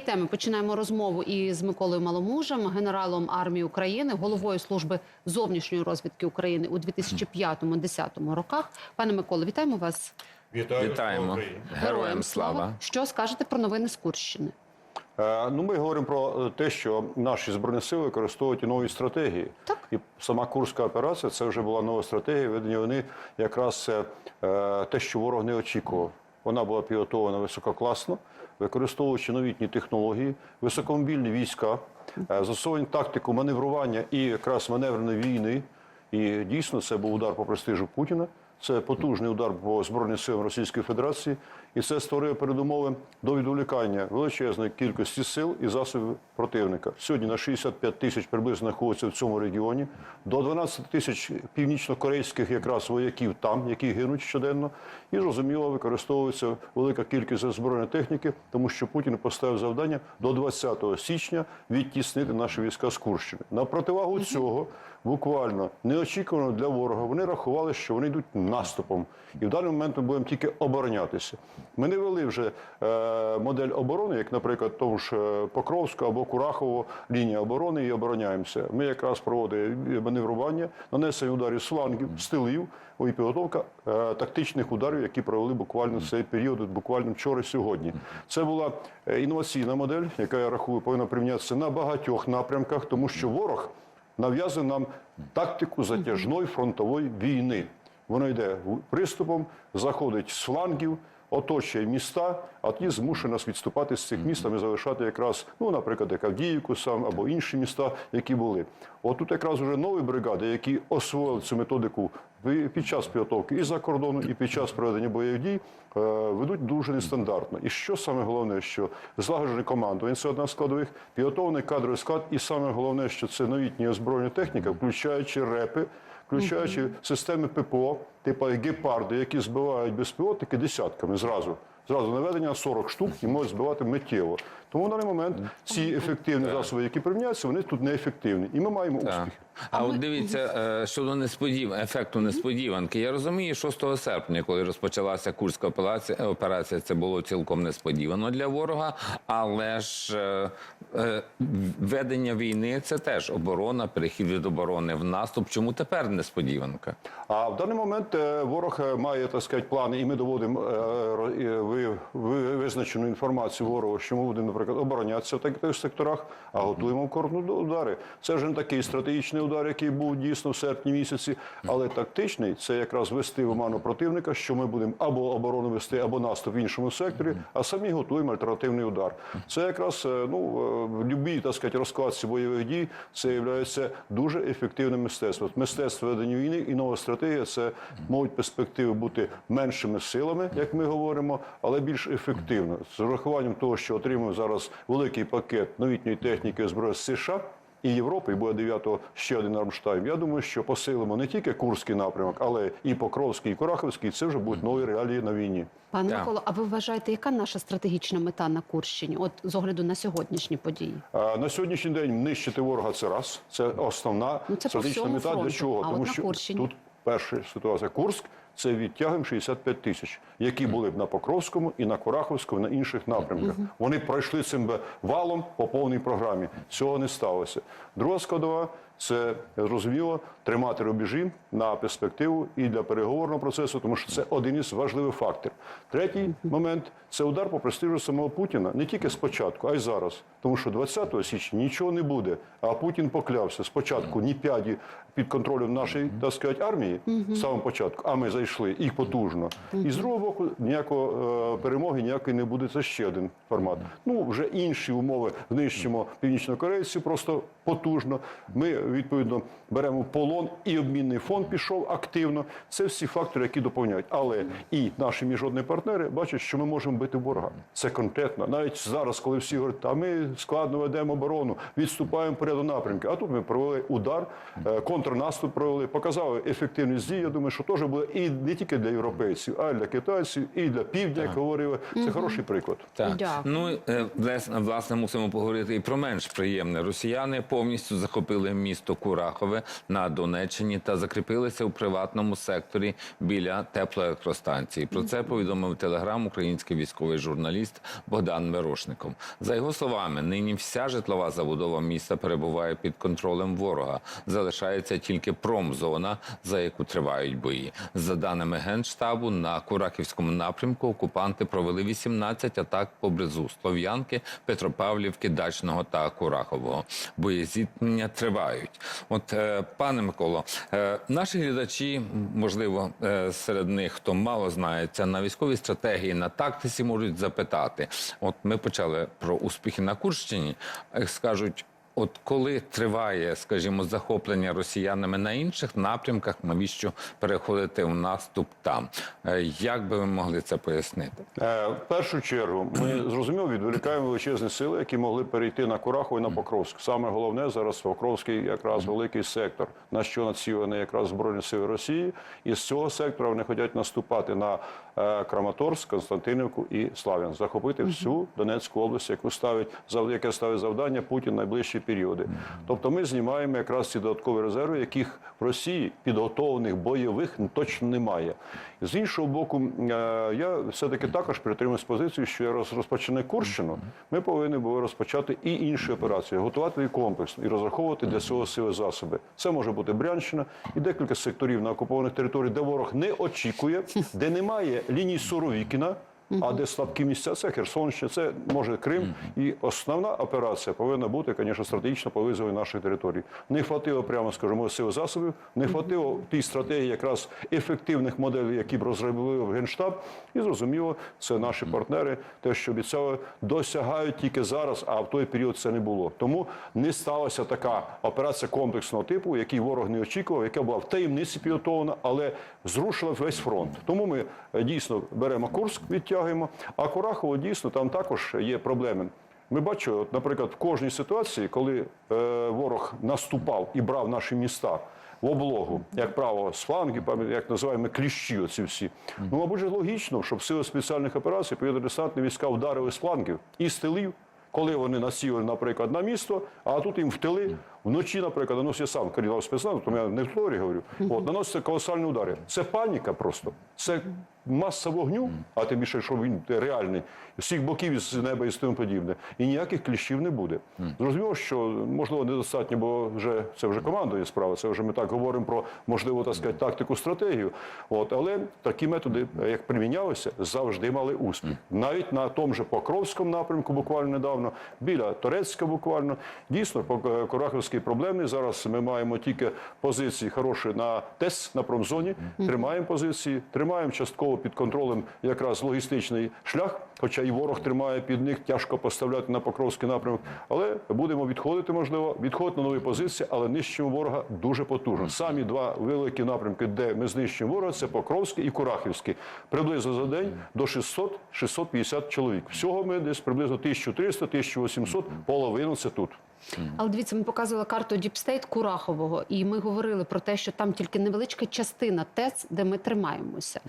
теми починаємо розмову із Миколою Маломужем, генералом армії України, головою служби зовнішньої розвідки України у 2005-2010 роках. Пане Миколо, вітаємо вас. Вітаю, Вітаємо. Героям слава. Що скажете про новини з Курщини? Е, Ну, ми говоримо про те, що наші збройні сили використовують нові стратегії. Так. І сама курська операція це вже була нова стратегія ведення війни. Якраз е, те, що ворог не очікував. Вона була підготовлена висококласно, використовуючи новітні технології, високомобільні війська, е, застосовані тактику маневрування і якраз маневреної війни. І дійсно це був удар по престижу Путіна. Це потужний удар по збройним силам Російської Федерації, і це створює передумови до відволікання величезної кількості сил і засобів противника. Сьогодні на 65 тисяч приблизно знаходиться в цьому регіоні, до 12 тисяч північно-корейських якраз вояків там, які гинуть щоденно, і зрозуміло використовується велика кількість озброєної техніки, тому що Путін поставив завдання до 20 січня відтіснити наші війська з Курщини. На противагу цього буквально неочікувано для ворога. Вони рахували, що вони йдуть наступом, і в даний момент ми будемо тільки оборонятися. Ми не вели вже е, модель оборони, як, наприклад, тому ж е, Покровська або Курахово лінія оборони і обороняємося. Ми якраз проводимо маневрування, нанесення ударів з флангів, з тилів і підготовка е, тактичних ударів, які провели буквально цей період, буквально вчора і сьогодні. Це була е, інноваційна модель, яка я рахую повинна прийнятися на багатьох напрямках, тому що ворог нав'язує нам тактику затяжної фронтової війни. Воно йде приступом, заходить з флангів, оточує міста, а тоді змушує нас відступати з цих міст, ми залишати якраз, ну, наприклад, як Авдіївку сам або інші міста, які були. От тут якраз вже нові бригади, які освоїли цю методику під час підготовки і за кордону, і під час проведення бойових дій е, ведуть дуже нестандартно. І що саме головне, що злагоджене командування це одна з складових, підготовлений кадровий склад, і саме головне, що це новітня озброєна техніка, включаючи репи, включаючи системи ППО, типу гепарди, які збивають безпілотники десятками зразу. Зразу наведення 40 штук і можуть збивати миттєво. Тому на даний момент ці ефективні засоби, які приміняються, вони тут неефективні. І ми маємо успіхи. А от дивіться е, щодо несподів... ефекту несподіванки. Я розумію, 6 серпня, коли розпочалася курська операція, це було цілком несподівано для ворога. Але ж е, е, ведення війни це теж оборона, перехід від оборони в наступ. Чому тепер несподіванка? А в даний момент ворог має так сказати плани, і ми доводимо ви- ви- визначену інформацію ворогу, що ми будемо, наприклад, оборонятися в таких секторах, а готуємо кордон до удари. Це вже не такий стратегічний удар, який був дійсно в серпні місяці, але тактичний це якраз вести в оману противника, що ми будемо або оборону вести, або наступ в іншому секторі, а самі готуємо альтернативний удар. Це якраз е, ну е, в любій так сказати, розкладці бойових дій це є дуже ефективним мистецтвом. Мистецтво ведення війни і нова стратегія це можуть перспективи бути меншими силами, як ми говоримо, але більш ефективно з урахуванням того, що отримуємо зараз великий пакет новітньої техніки зброї США. І Європи, і буде 9-го ще один Рамштайн. Я думаю, що посилимо не тільки Курський напрямок, але і Покровський, і Кураховський. Це вже будуть нові реалії на війні. Пане Так. Миколо, а ви вважаєте, яка наша стратегічна мета на Курщині? От з огляду на сьогоднішні події? А, На сьогоднішній день нищити ворога це раз. Це основна Ну, це стратегічна мета мета. Для чого? А от Тому на що Курщині? тут перша ситуація. Курськ це відтягуємо 65 тисяч, які були б на Покровському і на Кураховському, і на інших напрямках. Вони пройшли цим би валом по повній програмі. Цього не сталося. Друга складова. Це зрозуміло тримати рубежі на перспективу і для переговорного процесу, тому що це один із важливих факторів. Третій момент це удар по престижу самого Путіна не тільки спочатку, а й зараз. Тому що 20 січня нічого не буде. А Путін поклявся спочатку ні п'яді під контролем нашої так сказати, армії з самого початку, а ми зайшли їх потужно. І з другого боку, ніякого е, перемоги ніякої не буде. Це ще один формат. Ну вже інші умови знищимо північнокорейців просто потужно. Ми відповідно беремо полон, і обмінний фонд пішов активно. Це всі фактори, які доповняють. Але і наші міжнародні партнери бачать, що ми можемо бити ворога. Це конкретно. Навіть зараз, коли всі говорять, а ми складно ведемо оборону, відступаємо по ряду напрямки. А тут ми провели удар, е, контрнаступ провели, показали ефективність дій. Я думаю, що теж буде і не тільки для європейців, а й для китайців, і для півдня, як говорили. Це хороший приклад. Так. Дякую. Ну е, власне, власне, мусимо поговорити і про менш приємне. Росіяни повністю захопили місто. місто Курахове на Донеччині та закріпилися у приватному секторі біля теплоелектростанції. Про це повідомив телеграм український військовий журналіст Богдан Мирошников. За його словами, нині вся житлова забудова міста перебуває під контролем ворога. Залишається тільки промзона, за яку тривають бої. За даними генштабу, на Кураківському напрямку окупанти провели 18 атак поблизу Слов'янки, Петропавлівки, Дачного та Курахового. Боєзіткнення тривають. От, е, пане Миколо, е, наші глядачі, можливо, е, серед них, хто мало знається на військовій стратегії, на тактиці, можуть запитати. От ми почали про успіхи на Курщині. Е, Скажуть. От коли триває, скажімо, захоплення росіянами на інших напрямках, навіщо переходити в наступ там? Е, Як би ви могли це пояснити? Е, В першу чергу ми зрозуміло відволікаємо величезні сили, які могли перейти на Курахово і на Покровськ. Саме головне зараз Покровський якраз великий сектор, на що націлений якраз збройні сили Росії. І з цього сектора вони хочуть наступати на Краматорськ, Константинівку і Слав'ян, захопити всю Донецьку область, яку ставить яке ставить завдання Путін найближчі періоди. Тобто ми знімаємо якраз ці додаткові резерви, яких в Росії підготовлених бойових точно немає. З іншого боку, е, я все-таки також притримуюсь позиції, що роз- розпочне Курщину, ми повинні були розпочати і інші операції, готувати її комплексно і розраховувати для цього сили засоби. Це може бути Брянщина і декілька секторів на окупованих територіях, де ворог не очікує, де немає ліній Суровікіна. А де слабкі місця, це Херсонщина, це може Крим. І основна операція повинна бути, звісно, стратегічно по визову наших територій. Не хватило, прямо скажімо, сил засобів, не хватило тій стратегії якраз ефективних моделей, які б розробили в Генштаб. І зрозуміло, це наші партнери, те, що обіцяли, досягають тільки зараз, а в той період це не було. Тому не сталася така операція комплексного типу, який ворог не очікував, яка була в таємниці підготовлена, але зрушила весь фронт. Тому ми е, дійсно беремо Курск, відтягуємо, а Курахово дійсно там також є проблеми. Ми бачили, от, наприклад, в кожній ситуації, коли е, ворог наступав і брав наші міста в облогу, як правило, з пам'ят- як називаємо кліщі, оці всі. Ну, мабуть, логічно, щоб сили спеціальних операцій, повітряно-десантні війська вдарили з флангів і з тилів, коли вони насіли, наприклад, на місто, а тут їм в тили вночі, наприклад, наносять сам коридор спецназу, тому я не в теорії говорю, от, наносяться колосальні удари. Це паніка просто. Це маса вогню, а тим більше, що він реальний, з всіх боків із неба і з тому подібне. І ніяких кліщів не буде. Зрозуміло, що можливо недостатньо, бо вже це вже командує справа. Це вже ми так говоримо про можливо так сказати, тактику, стратегію. От але такі методи, як примінялися, завжди мали успіх. Навіть на тому же Покровському напрямку, буквально недавно, біля Торецька, буквально дійсно Пок- Кораховський проблемний. Зараз ми маємо тільки позиції хороші на ТЕС на промзоні. Тримаємо позиції, тримаємо частково під контролем якраз логістичний шлях. Хоча і ворог тримає під них, тяжко поставляти на Покровський напрямок. Але будемо відходити, можливо, відходити на нові позиції, але нищимо ворога дуже потужно. Самі два великі напрямки, де ми знищуємо ворога, це Покровський і Курахівський. Приблизно за день до 600-650 чоловік. Всього ми десь приблизно 1300-1800, половину це тут. Але дивіться, ми показували карту Діпстейт Курахового, і ми говорили про те, що там тільки невеличка частина ТЕЦ, де ми тримаємося.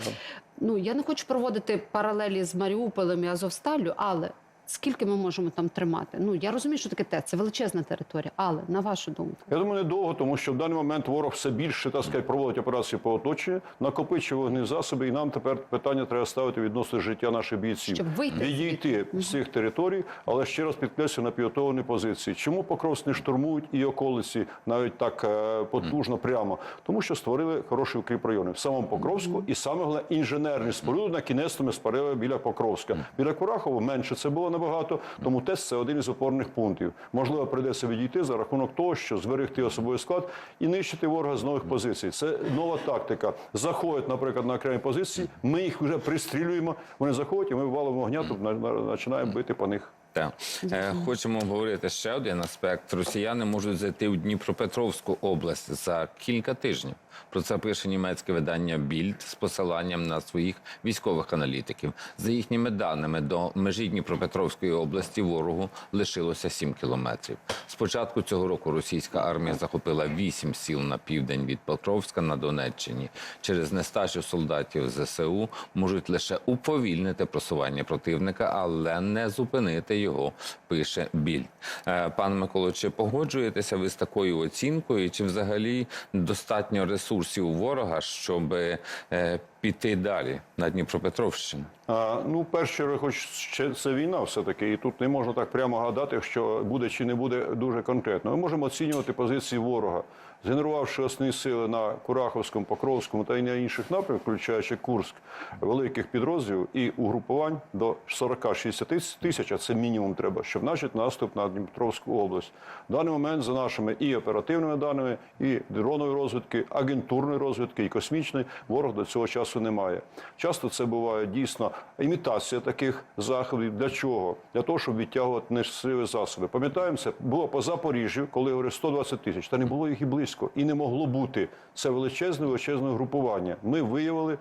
Ну я не хочу проводити паралелі з Маріуполем і Азовсталлю, але скільки ми можемо там тримати? Ну я розумію, що таке ТЕЦ, це величезна територія, але на вашу думку. Я думаю, недовго, тому що в даний момент ворог все більше так сказати, проводить операції по оточенню, накопичує вогневі засоби, і нам тепер питання треба ставити відносно життя наших бійців. Щоб вийти відійти з цих територій, але ще раз підкреслю на підготовлені позиції. Чому Покровськ не штурмують і околиці навіть так е, потужно прямо? Тому що створили хороші укріпрайони в самому Покровську, і саме головне інженерні споруди на кінець ми спарили біля Покровська. Біля Курахова менше це було набагато, тому ТЕС це один із опорних пунктів. Можливо, прийдеться відійти за рахунок того, що зберегти особовий склад і нищити ворога з нових позицій. Це нова тактика. Заходять, наприклад, на окремі позиції. Ми їх вже пристрілюємо. Вони заходять, і ми валимо вогня, тут на- на- починаємо бити по них. Так. Е, Хочемо обговорити ще один аспект. Росіяни можуть зайти в Дніпропетровську область за кілька тижнів. Про це пише німецьке видання Більд з посиланням на своїх військових аналітиків. За їхніми даними, до межі Дніпропетровської області ворогу лишилося 7 кілометрів. З початку цього року російська армія захопила 8 сіл на південь від Покровська на Донеччині. Через нестачу солдатів ЗСУ можуть лише уповільнити просування противника, але не зупинити його пише Більд. Е, Пане Миколо, чи погоджуєтеся ви з такою оцінкою? Чи взагалі достатньо ресурсів у ворога, щоб е, піти далі на Дніпропетровщину? А, ну, перше, хоч ще це війна все-таки, і тут не можна так прямо гадати, що буде чи не буде дуже конкретно. Ми можемо оцінювати позиції ворога, згенерувавши основні сили на Кураховському, Покровському та й на інших напрямках, включаючи Курськ, великих підрозділів і угрупувань до 40-60 тисяч, а це мінімум треба, щоб почати наступ на Дніпровську область. В даний момент за нашими і оперативними даними, і дронової розвідки, агентурної розвідки, і космічної ворог до цього часу немає. Часто це буває дійсно імітація таких заходів. Для чого? Для того, щоб відтягувати несили засоби. Пам'ятаємо, це було по Запоріжжю, коли говорю 120 тисяч. Та не було їх і близько, і не могло бути. Це величезне, величезне групування. Ми виявили.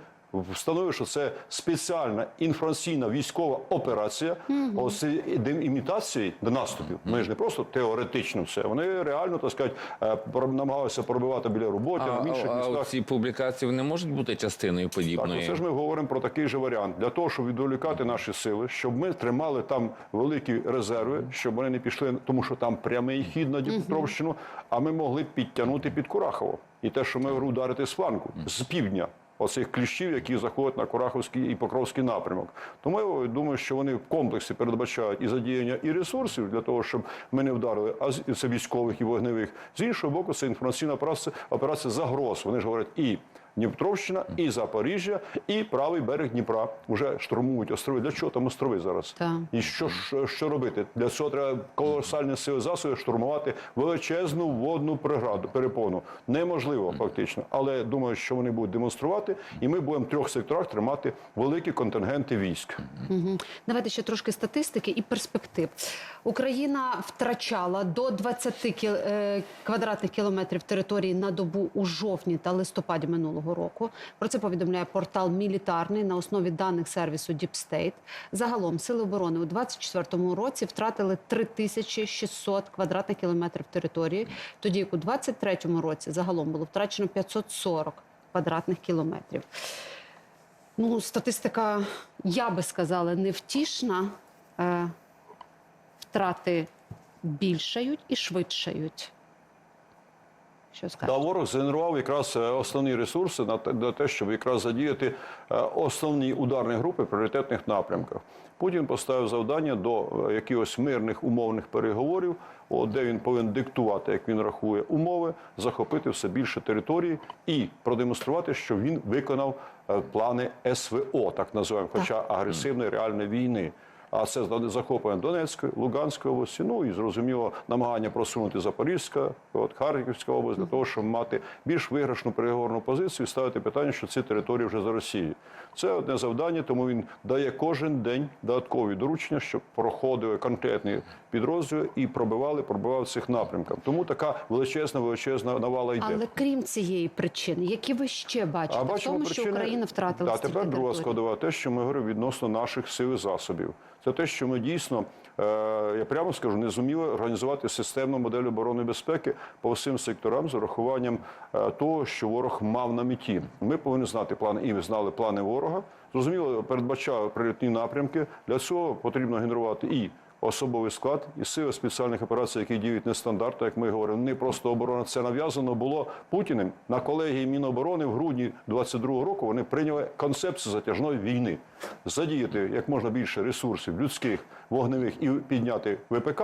Встановив, що це спеціальна інформаційна військова операція. Ось ці імітації до наступів. Ми ж не просто теоретично все. Вони реально так сказати, е, про- намагалися пробивати біля роботи А, в інших а, а ці публікації не можуть бути частиною Так, подібної? оце ж ми говоримо про такий же варіант для того, щоб відволікати наші сили, щоб ми тримали там великі резерви, щоб вони не пішли, тому що там прямий хід на Дніпропетровщину, а ми могли підтягнути під Курахово. І те, що ми ударити з флангу з півдня. Оцих кліщів, які заходять на Кураховський і Покровський напрямок. Тому я думаю, що вони в комплексі передбачають і задіяння і ресурсів для того, щоб ми не вдарили, а це військових і вогневих. З іншого боку, це інформаційна операція, операція загроз. Вони ж говорять і Дніпропетровщина, і Запоріжжя, і правий берег Дніпра вже штурмують острови. Для чого там острови зараз? Так. І що, що, робити? Для цього треба колосальні сили засоби штурмувати величезну водну преграду, перепону. Неможливо фактично. Але думаю, що вони будуть демонструвати, і ми будемо в трьох секторах тримати великі контингенти військ. Мгм. Давайте ще трошки статистики і перспектив. Україна втрачала до 20 кіл... е, квадратних кілометрів території на добу у жовтні та листопаді минулого року. Про це повідомляє портал Мілітарний на основі даних сервісу Deep State. Загалом сили оборони у 2024 році втратили 3600 квадратних кілометрів території, тоді як у 2023 році загалом було втрачено 540 квадратних кілометрів. Ну, статистика, я би сказала, невтішна. Е, втрати більшають і швидшають. Що скажете? ворог згенерував якраз е, основні ресурси на те, на те, щоб якраз задіяти е, основні ударні групи в пріоритетних напрямках. Путін поставив завдання до е, якихось мирних умовних переговорів, де він повинен диктувати, як він рахує, умови, захопити все більше території і продемонструвати, що він виконав плани СВО, так називаємо, хоча агресивної реальної війни. А це захоплення Донецької, Луганської області, ну і зрозуміло намагання просунути Запорізька, от Харківська область для того, щоб мати більш виграшну переговорну позицію і ставити питання, що ці території вже за Росією. Це одне завдання, тому він дає кожен день додаткові доручення, щоб проходили конкретні підрозділи і пробивали, пробивали цих напрямках. Тому така величезна, величезна навала йде. Але крім цієї причини, які ви ще бачите в тому, що Україна втратила Да, тепер друга складова, те, що ми говоримо відносно наших сил і засобів. Це те, що ми дійсно, е, я прямо скажу, не зуміли організувати системну модель оборони і безпеки по всім секторам з урахуванням е, того, що ворог мав на меті. Ми повинні знати плани, і ми знали плани ворога. Зрозуміло, передбачали прилітні напрямки. Для цього потрібно генерувати і особовий склад і сили спеціальних операцій, які діють нестандартно, як ми говоримо, не просто оборона. Це нав'язано було Путіним на колегії Міноборони в грудні 22-го року. Вони прийняли концепцію затяжної війни, задіяти як можна більше ресурсів людських, вогневих і підняти ВПК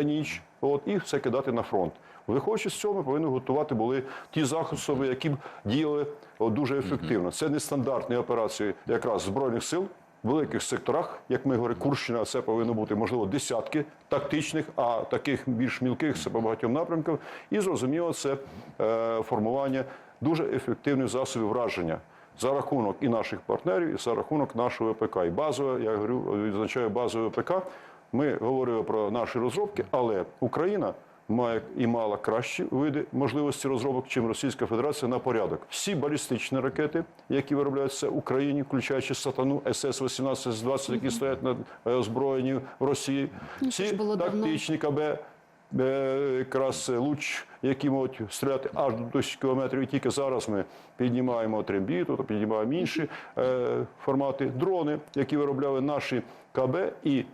і ніч, от і все кидати на фронт. Виходячи з цього, ми повинні готувати були ті засоби, які б діяли от, дуже ефективно. Це нестандартні операції якраз збройних сил великих секторах, як ми говоримо, Курщина, це повинно бути можливо десятки тактичних, а таких більш мілких це по багатьом напрямкам. І зрозуміло, це е, формування дуже ефективних засобів враження. За рахунок і наших партнерів, і за рахунок нашого ВПК. І базове, я говорю, відзначаю базове ВПК. Ми говорили про наші розробки, але Україна має і мала кращі види можливості розробок, чим Російська Федерація на порядок. Всі балістичні ракети, які виробляються в Україні, включаючи сатану СС-18, С-20, які стоять на е, озброєнні в Росії, всі давно. тактичні КБ. е, Якраз луч, які можуть стріляти аж до тисяч кілометрів. І тільки зараз ми піднімаємо трембіту, то піднімаємо інші е, формати. Дрони, які виробляли наші КБ, і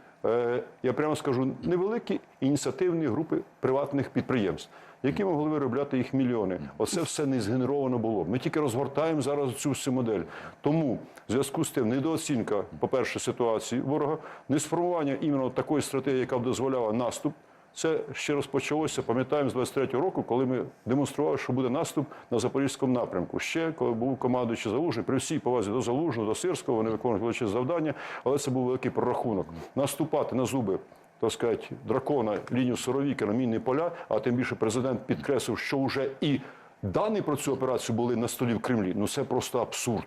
я прямо скажу, невеликі ініціативні групи приватних підприємств, які могли виробляти їх мільйони. Оце все не згенеровано було. Ми тільки розгортаємо зараз цю всю модель. Тому в зв'язку з тим недооцінка, по-перше, ситуації ворога, несформування іменно такої стратегії, яка б дозволяла наступ. Це ще розпочалося, пам'ятаємо, з 23-го року, коли ми демонстрували, що буде наступ на Запорізькому напрямку. Ще коли був командуючий Залужний, при всій повазі до Залужного, до Сирського, вони виконували величезне завдання, але це був великий прорахунок. Наступати на зуби, так сказати, дракона, лінію Соровіка на мінні поля, а тим більше президент підкреслив, що вже і дані про цю операцію були на столі в Кремлі. Ну це просто абсурд.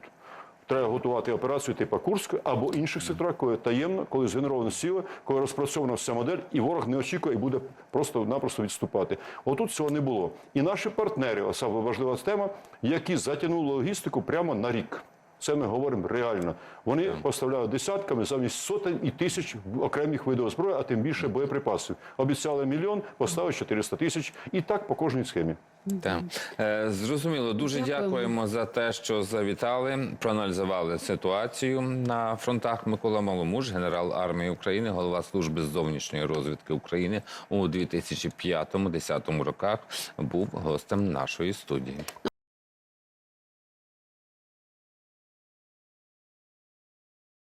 Треба готувати операцію типу Курської або інших секторах, коли таємно, коли згенеровано сили, коли розпрацьована вся модель, і ворог не очікує і буде просто-напросто відступати. Отут цього не було. І наші партнери, особливо важлива тема, які затягнули логістику прямо на рік. Це ми говоримо реально. Вони поставляли десятками замість сотень і тисяч окремих видів зброї, а тим більше боєприпасів. Обіцяли мільйон, поставили 400 тисяч. І так по кожній схемі. Так. Е, зрозуміло, дуже Дякуємо. дякуємо за те, що завітали, проаналізували ситуацію на фронтах. Микола Маломуж, генерал армії України, голова служби зовнішньої розвідки України у 2005-2010 роках, був гостем нашої студії.